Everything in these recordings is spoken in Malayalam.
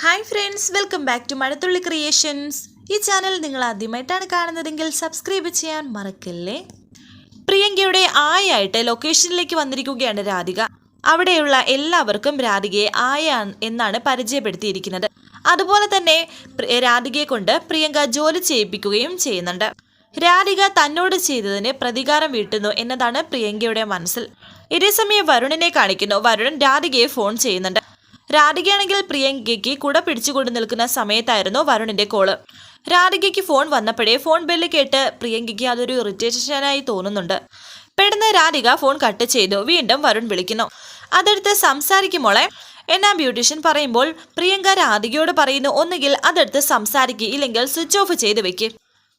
Hi friends welcome back to Mazhathulli creations ഈ ചാനൽ നിങ്ങൾ ആദ്യമായിട്ടാണ് കാണുന്നതെങ്കിൽ സബ്സ്ക്രൈബ് ചെയ്യാൻ മറക്കല്ലേ? പ്രിയങ്കയുടെ ആയായിട്ട് ലൊക്കേഷനിലേക്ക് വന്നിരിക്കുകയാണ് രാധിക. അവിടെയുള്ള എല്ലാവർക്കും രാധികയെ ആയ എന്നാണ് പരിചയപ്പെടുത്തിയിരിക്കുന്നത്. അതുപോലെ തന്നെ രാധികയെ കൊണ്ട് പ്രിയങ്ക ജോലി ചെയ്യിപ്പിക്കുകയും ചെയ്യുന്നുണ്ട്. രാധിക തന്നോട് ചെയ്തതിന് പ്രതികാരം വീട്ടുന്നു എന്നതാണ് പ്രിയങ്കയുടെ മനസ്സിൽ. ഇതേസമയം വരുണിനെ കാണിക്കുന്നു. വരുൺ രാധികയെ ഫോൺ ചെയ്യുന്നുണ്ട്. രാധികയാണെങ്കിൽ പ്രിയങ്കയ്ക്ക് കുട പിടിച്ചുകൊണ്ട് നിൽക്കുന്ന സമയത്തായിരുന്നു വരുണിന്റെ കോൾ രാധികയ്ക്ക് ഫോൺ വന്നപ്പോഴേ ഫോൺ ബെല്ല് കേട്ട് പ്രിയങ്കയ്ക്ക് അതൊരു ഇറിറ്റേഷനായി തോന്നുന്നുണ്ട്. പെട്ടെന്ന് രാധിക ഫോൺ കട്ട് ചെയ്തു. വീണ്ടും വരുൺ വിളിക്കുന്നു. അതെടുത്ത് സംസാരിക്കുമോളെ എന്നാ ബ്യൂട്ടീഷ്യൻ പറയുമ്പോൾ പ്രിയങ്ക രാധികയോട് പറയുന്നു ഒന്നുകിൽ അതെടുത്ത് സംസാരിക്കുക ഇല്ലെങ്കിൽ സ്വിച്ച് ഓഫ് ചെയ്ത് വെക്ക്.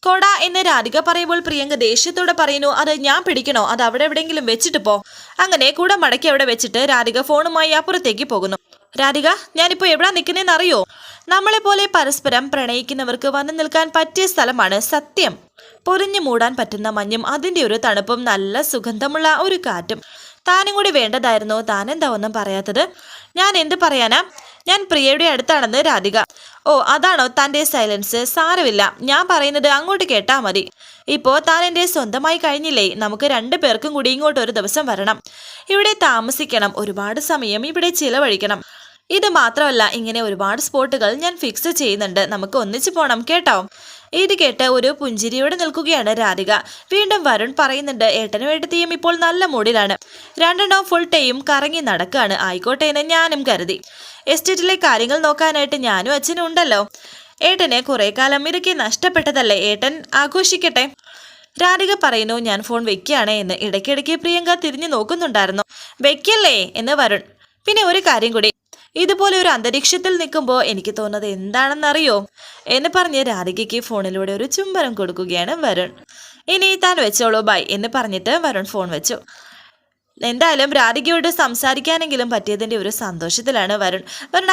കൊട എന്ന് രാധിക പറയുമ്പോൾ പ്രിയങ്ക ദേഷ്യത്തോടെ പറയുന്നു അത് ഞാൻ പിടിക്കണോ? അത് അവിടെ എവിടെയെങ്കിലും വെച്ചിട്ട് പോ. അങ്ങനെ കൂടെ മടക്കി അവിടെ വെച്ചിട്ട് രാധിക ഫോണുമായി അപ്പുറത്തേക്ക് പോകുന്നു. രാധിക ഞാനിപ്പോ എവിടാ നിൽക്കുന്നതെന്ന് അറിയോ നമ്മളെ പോലെ പരസ്പരം പ്രണയിക്കുന്നവർക്ക് വന്നു നിൽക്കാൻ പറ്റിയ സ്ഥലമാണ് സത്യം. പൊരിഞ്ഞു മൂടാൻ പറ്റുന്ന മഞ്ഞും അതിന്റെ ഒരു തണുപ്പും നല്ല സുഗന്ധമുള്ള ഒരു കാറ്റും. താനും കൂടി വേണ്ടതായിരുന്നു? താനെന്താ ഒന്നും പറയാത്തത്? ഞാൻ എന്ത് പറയാനാ? ഞാൻ പ്രിയയുടെ അടുത്താണെന്ന് രാധിക. ഓ അതാണോ തന്റെ സൈലൻസ്? സാരമില്ല. ഞാൻ പറയുന്നത് അങ്ങോട്ട് കേട്ടാ മതി. ഇപ്പോ താൻ എന്റെ സ്വന്തമായി കഴിഞ്ഞില്ലേ? നമുക്ക് രണ്ടു പേർക്കും കൂടി ഇങ്ങോട്ട് ഒരു ദിവസം വരണം. ഇവിടെ താമസിക്കണം. ഒരുപാട് സമയം ഇവിടെ ചിലവഴിക്കണം. ഇത് മാത്രമല്ല ഇങ്ങനെ ഒരുപാട് സ്പോട്ടുകൾ ഞാൻ ഫിക്സ് ചെയ്യുന്നുണ്ട്. നമുക്ക് ഒന്നിച്ചു പോണം കേട്ടോ? ഇത് കേട്ട് ഒരു പുഞ്ചിരിയോടെ നിൽക്കുകയാണ് രാധിക. വീണ്ടും വരുൺ പറയുന്നുണ്ട് ഏട്ടനും ഏട്ടത്തിയും ഇപ്പോൾ നല്ല മൂഡിലാണ്. രണ്ടെണ്ണം ഫുൾ ടൈം കറങ്ങി നടക്കുകയാണ് ആയിക്കോട്ടെ എന്ന് ഞാനും കരുതി. എസ്റ്റേറ്റിലെ കാര്യങ്ങൾ നോക്കാനായിട്ട് ഞാനും അച്ഛനും ഉണ്ടല്ലോ. ഏട്ടന് കുറെ കാലം ഇതൊക്കെ നഷ്ടപ്പെട്ടതല്ലേ? ഏട്ടൻ ആഘോഷിക്കട്ടെ. രാധിക പറയുന്നു ഞാൻ ഫോൺ വെക്കുകയാണ് എന്ന്. ഇടയ്ക്കിടയ്ക്ക് പ്രിയങ്ക തിരിഞ്ഞു നോക്കുന്നുണ്ടായിരുന്നു. വെക്കല്ലേ? എന്ന് വരുൺ. പിന്നെ ഒരു കാര്യം കൂടി. ഇതുപോലെ ഒരു അന്തരീക്ഷത്തിൽ നിൽക്കുമ്പോൾ എനിക്ക് തോന്നുന്നത് എന്താണെന്നറിയോ? എന്ന് പറഞ്ഞ് രാധികയ്ക്ക് ഫോണിലൂടെ ഒരു ചുംബനം കൊടുക്കുകയാണ് വരുൺ. ഇനി താൻ വെച്ചോളൂ ബൈ എന്ന് പറഞ്ഞിട്ട് വരുൺ ഫോൺ വെച്ചു. എന്തായാലും രാധികയോട് സംസാരിക്കാനെങ്കിലും പറ്റിയതിന്റെ ഒരു സന്തോഷത്തിലാണ് വരുൺ.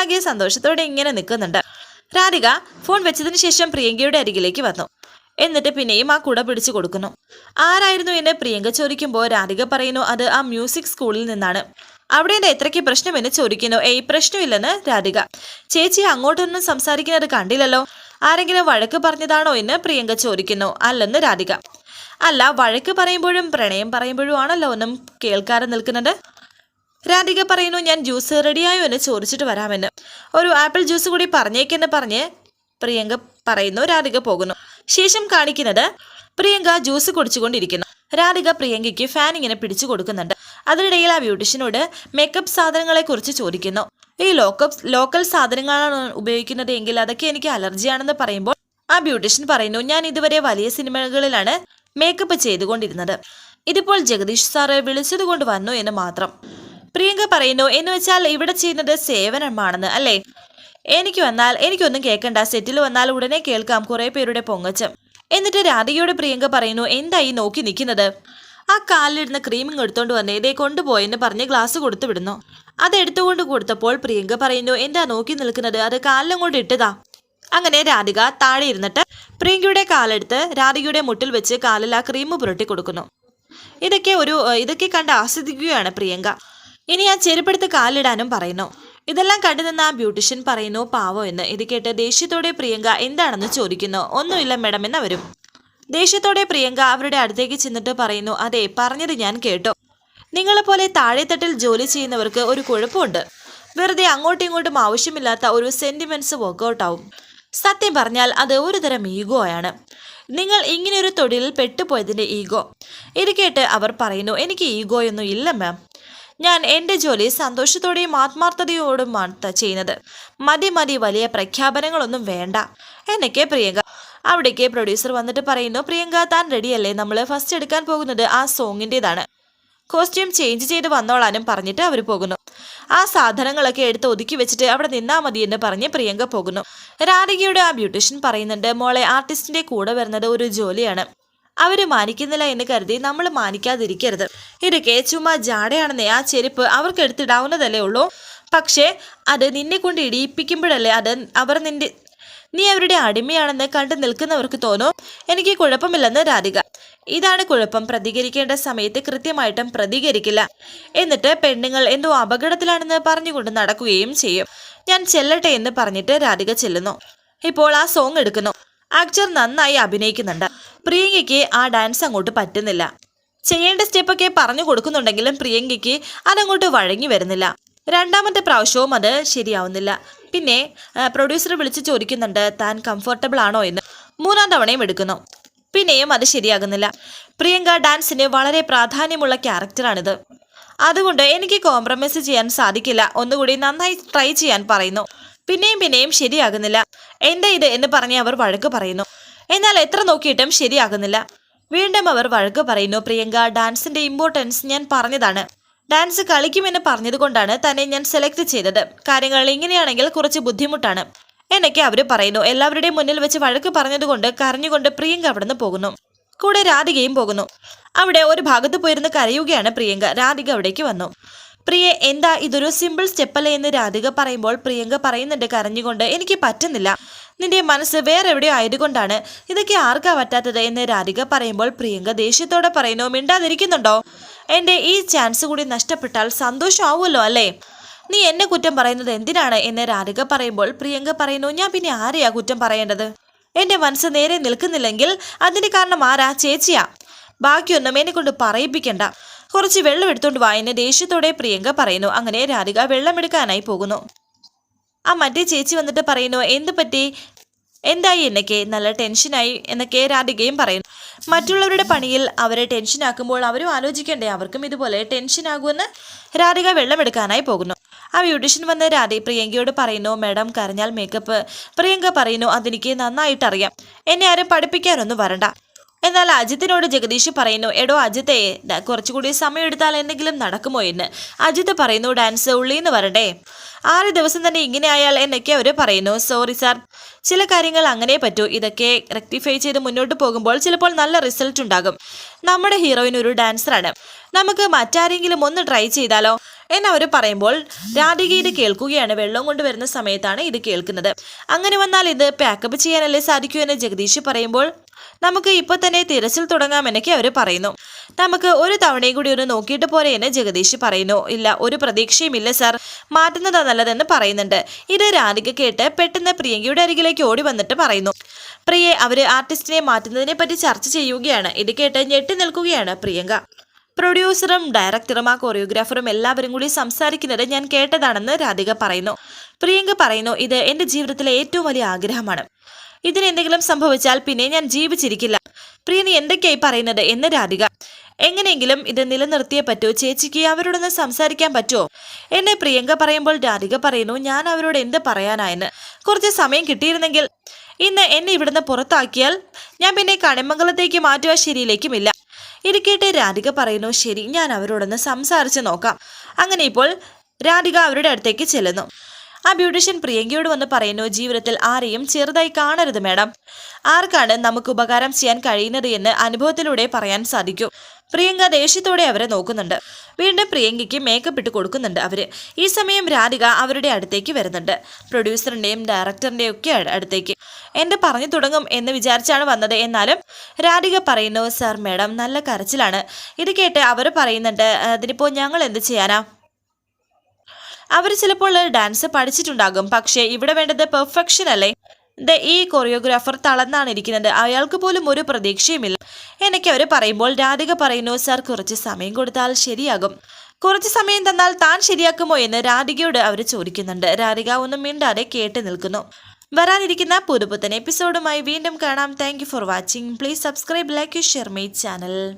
ആകെ സന്തോഷത്തോടെ ഇങ്ങനെ നിൽക്കുന്നുണ്ട്. രാധിക ഫോൺ വെച്ചതിന് ശേഷം പ്രിയങ്കയുടെ അരികിലേക്ക് വന്നു. എന്നിട്ട് പിന്നെയും ആ കുട പിടിച്ചു കൊടുക്കുന്നു. ആരായിരുന്നു എന്നെ പ്രിയങ്ക ചോദിക്കുമ്പോൾ രാധിക പറയുന്നു അത് ആ മ്യൂസിക് സ്കൂളിൽ നിന്നാണ്. അവിടെ എന്റെ എത്രയ്ക്ക് പ്രശ്നമെന്ന് ചോദിക്കുന്നു. ഏയ് പ്രശ്നമില്ലെന്ന് രാധിക. ചേച്ചി അങ്ങോട്ടൊന്നും സംസാരിക്കുന്നത് കണ്ടില്ലല്ലോ. ആരെങ്കിലും വഴക്ക് പറഞ്ഞതാണോ എന്ന് പ്രിയങ്ക ചോദിക്കുന്നു. അല്ലെന്ന് രാധിക. അല്ല വഴക്ക് പറയുമ്പോഴും പ്രണയം പറയുമ്പോഴും ആണല്ലോ ഒന്നും കേൾക്കാതെ നിൽക്കുന്നത്. രാധിക പറയുന്നു ഞാൻ ജ്യൂസ് റെഡിയായോ എന്ന് ചോദിച്ചിട്ട് വരാമെന്ന്. ഒരു ആപ്പിൾ ജ്യൂസ് കൂടി പറഞ്ഞേക്കെന്ന് പറഞ്ഞ് പ്രിയങ്ക പറയുന്നു. രാധിക പോകുന്നു. ശേഷം കാണിക്കുന്നത് പ്രിയങ്ക ജ്യൂസ് കുടിച്ചുകൊണ്ടിരിക്കുന്നു. രാധിക പ്രിയങ്കയ്ക്ക് ഫാൻ ഇങ്ങനെ പിടിച്ചു കൊടുക്കുന്നുണ്ട്. അതിനിടയിൽ ആ ബ്യൂട്ടീഷ്യനോട് മേക്കപ്പ് സാധനങ്ങളെ കുറിച്ച് ചോദിക്കുന്നു. ഈ ലോക്കപ്പ് ലോക്കൽ സാധനങ്ങളാണ് ഉപയോഗിക്കുന്നത് എങ്കിൽ അതൊക്കെ എനിക്ക് അലർജിയാണെന്ന് പറയുമ്പോൾ ആ ബ്യൂട്ടീഷ്യൻ പറയുന്നു ഞാൻ ഇതുവരെ വലിയ സിനിമകളിലാണ് മേക്കപ്പ് ചെയ്തുകൊണ്ടിരുന്നത്. ഇതിപ്പോൾ ജഗദീഷ് സാറ് വിളിച്ചത് കൊണ്ട് വന്നു എന്ന് മാത്രം. പ്രിയങ്ക പറയുന്നു എന്ന് വെച്ചാൽ ഇവിടെ ചെയ്യുന്നത് സേവനമാണെന്ന് അല്ലേ? എനിക്ക് വന്നാൽ എനിക്കൊന്നും കേൾക്കണ്ട. സെറ്റിൽ വന്നാൽ ഉടനെ കേൾക്കാം. കുറേ പേരുടെ പൊങ്ങച്ചം. എന്നിട്ട് രാധികയോട് പ്രിയങ്ക പറയുന്നു എന്തായി നോക്കി നിൽക്കുന്നത്? ആ കാലിലിരുന്ന ക്രീമിങ് എടുത്തോണ്ട് വന്നേ. ഇതേ കൊണ്ടുപോയെന്ന് പറഞ്ഞ് ഗ്ലാസ് കൊടുത്തു വിടുന്നു. അത് എടുത്തുകൊണ്ട് കൊടുത്തപ്പോൾ പ്രിയങ്ക പറയുന്നു എന്താ നോക്കി നിൽക്കുന്നത്? അത് കാലിലും കൊണ്ട് ഇട്ടതാ. അങ്ങനെ രാധിക താഴെ ഇരുന്നിട്ട് പ്രിയങ്കയുടെ കാലെടുത്ത് രാധികയുടെ മുട്ടിൽ വെച്ച് കാലിൽ ആ ക്രീം പുരട്ടി കൊടുക്കുന്നു. ഇതൊക്കെ ഒരു ഇതൊക്കെ കണ്ട് ആസ്വദിക്കുകയാണ് പ്രിയങ്ക. ഇനി ആ ചെരുപ്പെടുത്ത് കാലിടാനും പറയുന്നു. ഇതെല്ലാം കണ്ടു നിന്ന് ആ ബ്യൂട്ടീഷ്യൻ പറയുന്നു പാവോ എന്ന്. ഇത് കേട്ട് ദേഷ്യത്തോടെ പ്രിയങ്ക എന്താണെന്ന് ചോദിക്കുന്നു? ഒന്നുമില്ല മേഡം എന്നവരും ദേഷ്യത്തോടെ പ്രിയങ്ക അവരുടെ അടുത്തേക്ക് ചെന്നിട്ട് പറയുന്നു അതെ പറഞ്ഞത് ഞാൻ കേട്ടോ. നിങ്ങളെപ്പോലെ താഴെത്തട്ടിൽ ജോലി ചെയ്യുന്നവർക്ക് ഒരു കുഴപ്പമുണ്ട്. വെറുതെ അങ്ങോട്ടും ഇങ്ങോട്ടും ആവശ്യമില്ലാത്ത ഒരു സെന്റിമെന്റ്സ് വർക്കൗട്ട് ആവും സത്യം പറഞ്ഞാൽ അത് ഒരു തരം ഈഗോ നിങ്ങൾ ഇങ്ങനെയൊരു തൊഴിലിൽ പെട്ടുപോയതിന്റെ ഈഗോ. ഇത് കേട്ട് അവർ പറയുന്നു എനിക്ക് ഈഗോയൊന്നും ഇല്ല മാം. ഞാൻ എന്റെ ജോലി സന്തോഷത്തോടെയും ആത്മാർത്ഥതയോടുമാണ് ചെയ്യുന്നത്. മതി മതി വലിയ പ്രഖ്യാപനങ്ങളൊന്നും വേണ്ട. എന്നൊക്കെ പ്രിയങ്ക അവിടേക്ക് പ്രൊഡ്യൂസർ വന്നിട്ട് പറയുന്നു പ്രിയങ്ക താൻ റെഡിയല്ലേ നമ്മൾ ഫസ്റ്റ് എടുക്കാൻ പോകുന്നത് ആ സോങ്ങിന്റെതാണ് കോസ്റ്റ്യൂം ചേഞ്ച് ചെയ്ത് വന്നോളാനും പറഞ്ഞിട്ട് അവർ പോകുന്നു. ആ സാധനങ്ങളൊക്കെ എടുത്ത് ഒതുക്കി വെച്ചിട്ട് അവിടെ നിന്നാ മതി എന്ന് പറഞ്ഞ് പ്രിയങ്ക പോകുന്നു. രാധികയുടെ ആ ബ്യൂട്ടീഷ്യൻ പറയുന്നുണ്ട് മോളെ ആർട്ടിസ്റ്റിന്റെ കൂടെ വരുന്നത് ഒരു ജോലിയാണ്. അവർ മാനിക്കുന്നില്ല എന്ന് കരുതി നമ്മൾ മാനിക്കാതിരിക്കരുത്. ഇതൊക്കെ ചുമ്മാ ജാടയാണെന്നേ ആ ചെരുപ്പ് അവർക്ക് എടുത്തിടാവുന്നതല്ലേ ഉള്ളൂ. പക്ഷേ അത് നിന്നെ കൊണ്ട് ഇടിയിപ്പിക്കുമ്പോഴല്ലേ അത് അവർ നിന്റെ നീ അവരുടെ അടിമയാണെന്ന് കണ്ടു നിൽക്കുന്നവർക്ക് തോന്നും? എനിക്ക് കുഴപ്പമില്ലെന്ന് രാധിക. ഇതാണ് കുഴപ്പം. പ്രതികരിക്കേണ്ട സമയത്ത് കൃത്യമായിട്ടും പ്രതികരിക്കില്ല. എന്നിട്ട് പെണ്ണുങ്ങൾ എന്തോ അപകടത്തിലാണെന്ന് പറഞ്ഞുകൊണ്ട് നടക്കുകയും ചെയ്യും. ഞാൻ ചെല്ലട്ടെ എന്ന് പറഞ്ഞിട്ട് രാധിക ചെല്ലുന്നു. ഇപ്പോൾ ആ സോങ് എടുക്കുന്നു. ആക്ടർ നന്നായി അഭിനയിക്കുന്നുണ്ട്. പ്രിയങ്കയ്ക്ക് ആ ഡാൻസ് അങ്ങോട്ട് പറ്റുന്നില്ല. ചെയ്യേണ്ട സ്റ്റെപ്പൊക്കെ പറഞ്ഞു കൊടുക്കുന്നുണ്ടെങ്കിലും പ്രിയങ്കയ്ക്ക് അതങ്ങോട്ട് വഴങ്ങി വരുന്നില്ല. രണ്ടാമത്തെ പ്രാവശ്യവും അത് ശരിയാവുന്നില്ല. പിന്നെ പ്രൊഡ്യൂസർ വിളിച്ച് ചോദിക്കുന്നുണ്ട് താൻ കംഫർട്ടബിൾ ആണോ എന്ന്? മൂന്നാം തവണയും എടുക്കുന്നു. പിന്നെയും അത് ശരിയാകുന്നില്ല. പ്രിയങ്ക ഡാൻസിന് വളരെ പ്രാധാന്യമുള്ള ക്യാരക്ടറാണിത് അതുകൊണ്ട് എനിക്ക് കോംപ്രമൈസ് ചെയ്യാൻ സാധിക്കില്ല. ഒന്നുകൂടി നന്നായി ട്രൈ ചെയ്യാൻ പറയുന്നു. പിന്നെയും പിന്നെയും ശരിയാകുന്നില്ല. എന്താ ഇത്? എന്ന് പറഞ്ഞ് അവർ വഴക്ക് പറയുന്നു. എന്നാൽ എത്ര നോക്കിയിട്ടും ശരിയാകുന്നില്ല. വീണ്ടും അവർ വഴക്ക് പറയുന്നു പ്രിയങ്ക ഡാൻസിന്റെ ഇമ്പോർട്ടൻസ് ഞാൻ പറഞ്ഞതാണ്. ഡാൻസ് കളിക്കുമെന്ന് പറഞ്ഞതുകൊണ്ടാണ് തന്നെ ഞാൻ സെലക്ട് ചെയ്തത്. കാര്യങ്ങൾ ഇങ്ങനെയാണെങ്കിൽ കുറച്ച് ബുദ്ധിമുട്ടാണ്. എന്നൊക്കെ അവർ പറയുന്നു. എല്ലാവരുടെയും മുന്നിൽ വെച്ച് വഴക്ക് പറഞ്ഞതുകൊണ്ട് കരഞ്ഞുകൊണ്ട് പ്രിയങ്ക അവിടുന്ന് പോകുന്നു. കൂടെ രാധികയും പോകുന്നു. അവിടെ ഒരു ഭാഗത്ത് പോയിരുന്ന് കരയുകയാണ് പ്രിയങ്ക. രാധിക അവിടേക്ക് വന്നു. പ്രിയ എന്താ ഇതൊരു സിമ്പിൾ സ്റ്റെപ്പല്ലേ എന്ന് രാധിക പറയുമ്പോൾ പ്രിയങ്ക പറയുന്നുണ്ട് കരഞ്ഞുകൊണ്ട് എനിക്ക് പറ്റുന്നില്ല. നിന്റെ മനസ്സ് വേറെ എവിടെയോ ആയതുകൊണ്ടാണ്. ഇതൊക്കെ ആർക്കാ പറ്റാത്തത്? എന്ന് രാധിക പറയുമ്പോൾ പ്രിയങ്ക ദേഷ്യത്തോടെ പറയുന്നു മിണ്ടാതിരിക്കുന്നുണ്ടോ? എന്റെ ഈ ചാൻസ് കൂടി നഷ്ടപ്പെട്ടാൽ സന്തോഷമാവുമല്ലോ അല്ലേ? നീ എന്നെ കുറ്റം പറയുന്നത് എന്തിനാണ്? എന്ന് രാധിക പറയുമ്പോൾ പ്രിയങ്ക പറയുന്നു ഞാൻ പിന്നെ ആരെയാ കുറ്റം പറയേണ്ടത്? എന്റെ മനസ്സ് നേരെ നിൽക്കുന്നില്ലെങ്കിൽ അതിന് കാരണം ആരാ? ചേച്ചിയാ. ബാക്കിയൊന്നും എന്നെ കൊണ്ട് പറയിപ്പിക്കണ്ട. കുറച്ച് വെള്ളം എടുത്തോണ്ട് വായെന്ന് ദേഷ്യത്തോടെ പ്രിയങ്ക പറയുന്നു. അങ്ങനെ രാധിക വെള്ളമെടുക്കാനായി പോകുന്നു. ആ മറ്റേ ചേച്ചി വന്നിട്ട് പറയുന്നു എന്ത് പറ്റി? എന്തായി എന്നൊക്കെ? നല്ല ടെൻഷനായി എന്നൊക്കെ രാധികയും പറയുന്നു. മറ്റുള്ളവരുടെ പണിയിൽ അവരെ ടെൻഷനാക്കുമ്പോൾ അവരും ആലോചിക്കണ്ടേ അവർക്കും ഇതുപോലെ ടെൻഷനാകുമെന്ന് രാധിക വെള്ളമെടുക്കാനായി പോകുന്നു. ആ ബ്യൂട്ടീഷ്യൻ വന്ന് രാധി പ്രിയങ്കയോട് പറയുന്നു മാഡം കരഞ്ഞാൽ മേക്കപ്പ് പ്രിയങ്ക പറയുന്നു അതെനിക്ക് നന്നായിട്ടറിയാം. എന്നെ ആരും പഠിപ്പിക്കാനൊന്നും വരണ്ട. എന്നാൽ അജിത്തിനോട് ജഗദീഷ് പറയുന്നു എടോ അജിത്തെ കുറച്ചുകൂടി സമയം എടുത്താൽ എന്തെങ്കിലും നടക്കുമോ എന്ന്? അജിത്ത് പറയുന്നു ഡാൻസ് ഉള്ളിന്ന് വരണ്ടേ ആറ് ദിവസം തന്നെ ഇങ്ങനെ ആയാൽ എന്നൊക്കെ അവർ പറയുന്നു. സോറി സാർ ചില കാര്യങ്ങൾ അങ്ങനെ പറ്റൂ. ഇതൊക്കെ റെക്ടിഫൈ ചെയ്ത് മുന്നോട്ട് പോകുമ്പോൾ ചിലപ്പോൾ നല്ല റിസൾട്ട് ഉണ്ടാകും. നമ്മുടെ ഹീറോയിൻ ഒരു ഡാൻസറാണ്. നമുക്ക് മറ്റാരെങ്കിലും ഒന്ന് ട്രൈ ചെയ്താലോ? എന്നവർ പറയുമ്പോൾ രാധിക ഇത് കേൾക്കുകയാണ്. വെള്ളം കൊണ്ടുവരുന്ന സമയത്താണ് ഇത് കേൾക്കുന്നത്. അങ്ങനെ വന്നാൽ ഇത് പാക്കപ്പ് ചെയ്യാനല്ലേ സാധിക്കൂ എന്ന് ജഗദീഷ് പറയുമ്പോൾ നമുക്ക് ഇപ്പൊ തന്നെ തിരച്ചിൽ തുടങ്ങാമെന്നൊക്കെ അവർ പറയുന്നു. നമുക്ക് ഒരു തവണയും കൂടി ഒന്ന് നോക്കിയിട്ട് പോരെ എന്ന് ജഗദീഷ് പറയുന്നു. ഇല്ല ഒരു പ്രതീക്ഷയും ഇല്ല സാർ മാറ്റുന്നതാ നല്ലതെന്ന് പറയുന്നുണ്ട്. ഇത് രാധിക കേട്ട് പെട്ടെന്ന് പ്രിയങ്കയുടെ അരികിലേക്ക് ഓടി വന്നിട്ട് പറയുന്നു. പ്രിയെ അവർ ആർട്ടിസ്റ്റിനെ മാറ്റുന്നതിനെ പറ്റി ചർച്ച ചെയ്യുകയാണ്. ഇത് കേട്ട് ഞെട്ടി നിൽക്കുകയാണ് പ്രിയങ്ക. പ്രൊഡ്യൂസറും ഡയറക്ടറും ആ കൊറിയോഗ്രാഫറും എല്ലാവരും കൂടി സംസാരിക്കുന്നത് ഞാൻ കേട്ടതാണെന്ന് രാധിക പറയുന്നു. പ്രിയങ്ക പറയുന്നു ഇത് എന്റെ ജീവിതത്തിലെ ഏറ്റവും വലിയ ആഗ്രഹമാണ്. ഇതിന് എന്തെങ്കിലും സംഭവിച്ചാൽ പിന്നെ ഞാൻ ജീവിച്ചിരിക്കില്ല. പ്രിയ നീ എന്തൊക്കെയായി പറയുന്നത്? എന്ന് രാധിക. എങ്ങനെയെങ്കിലും ഇത് നിലനിർത്തിയേ പറ്റൂ. ചേച്ചിക്ക് അവരോടൊന്ന് സംസാരിക്കാൻ പറ്റുമോ എന്നെ പ്രിയങ്ക പറയുമ്പോൾ രാധിക പറയുന്നു ഞാൻ അവരോട് എന്ത് പറയാനായെന്ന് കുറച്ച് സമയം കിട്ടിയിരുന്നെങ്കിൽ ഇന്ന് എന്നെ ഇവിടുന്ന് പുറത്താക്കിയാൽ ഞാൻ പിന്നെ കണിമംഗലത്തേക്ക് മാറ്റുക ശരിയിലേക്കുമില്ല. ഇത് കേട്ട് രാധിക പറയുന്നു. ശരി ഞാൻ അവരോടൊന്ന് സംസാരിച്ച് നോക്കാം. അങ്ങനെ ഇപ്പോൾ രാധിക അവരുടെ അടുത്തേക്ക് ചെല്ലുന്നു. ആ ബ്യൂട്ടീഷ്യൻ പ്രിയങ്കയോട് വന്ന് പറയുന്നു ജീവിതത്തിൽ ആരെയും ചെറുതായി കാണരുത് മാഡം. ആർക്കാണ് നമുക്ക് ഉപകാരം ചെയ്യാൻ കഴിയുന്നത് എന്ന് അനുഭവത്തിലൂടെ പറയാൻ സാധിക്കും. പ്രിയങ്ക ദേഷ്യത്തോടെ അവരെ നോക്കുന്നുണ്ട്. വീണ്ടും പ്രിയങ്കയ്ക്ക് മേക്കപ്പ് ഇട്ട് കൊടുക്കുന്നുണ്ട് അവർ. ഈ സമയം രാധിക അവരുടെ അടുത്തേക്ക് വരുന്നുണ്ട്. പ്രൊഡ്യൂസറിന്റെയും ഡയറക്ടറിന്റെയും ഒക്കെ അടുത്തേക്ക്. എന്റെ പറഞ്ഞു തുടങ്ങും എന്ന് വിചാരിച്ചാണ് വന്നത് എന്നാലും രാധിക പറയുന്നു സാർ മാഡം നല്ല കരച്ചിലാണ്. ഇത് കേട്ട് അവർ പറയുന്നുണ്ട് അതിനിപ്പോ ഞങ്ങൾ എന്ത് ചെയ്യാനാ? അവർ ചിലപ്പോൾ ഡാൻസ് പഠിച്ചിട്ടുണ്ടാകും. പക്ഷേ ഇവിടെ വേണ്ടത് പെർഫെക്ഷൻ അല്ലേ? ദേ ഈ കൊറിയോഗ്രാഫർ തളർന്നാണ് ഇരിക്കുന്നത്. അയാൾക്ക് പോലും ഒരു പ്രതീക്ഷയുമില്ല. എനിക്ക് അവർ പറയുമ്പോൾ രാധിക പറയുന്നു സർ കുറച്ച് സമയം കൊടുത്താൽ ശരിയാകും. കുറച്ച് സമയം തന്നാൽ താൻ ശരിയാക്കുമോ? എന്ന് രാധികയോട് അവർ ചോദിക്കുന്നുണ്ട്. രാധിക ഒന്നും മിണ്ടാതെ കേട്ട് നിൽക്കുന്നു. വരാനിരിക്കുന്ന പുതുപുത്തൻ എപ്പിസോഡുമായി വീണ്ടും കാണാം. Thank for watching please subscribe like share my channel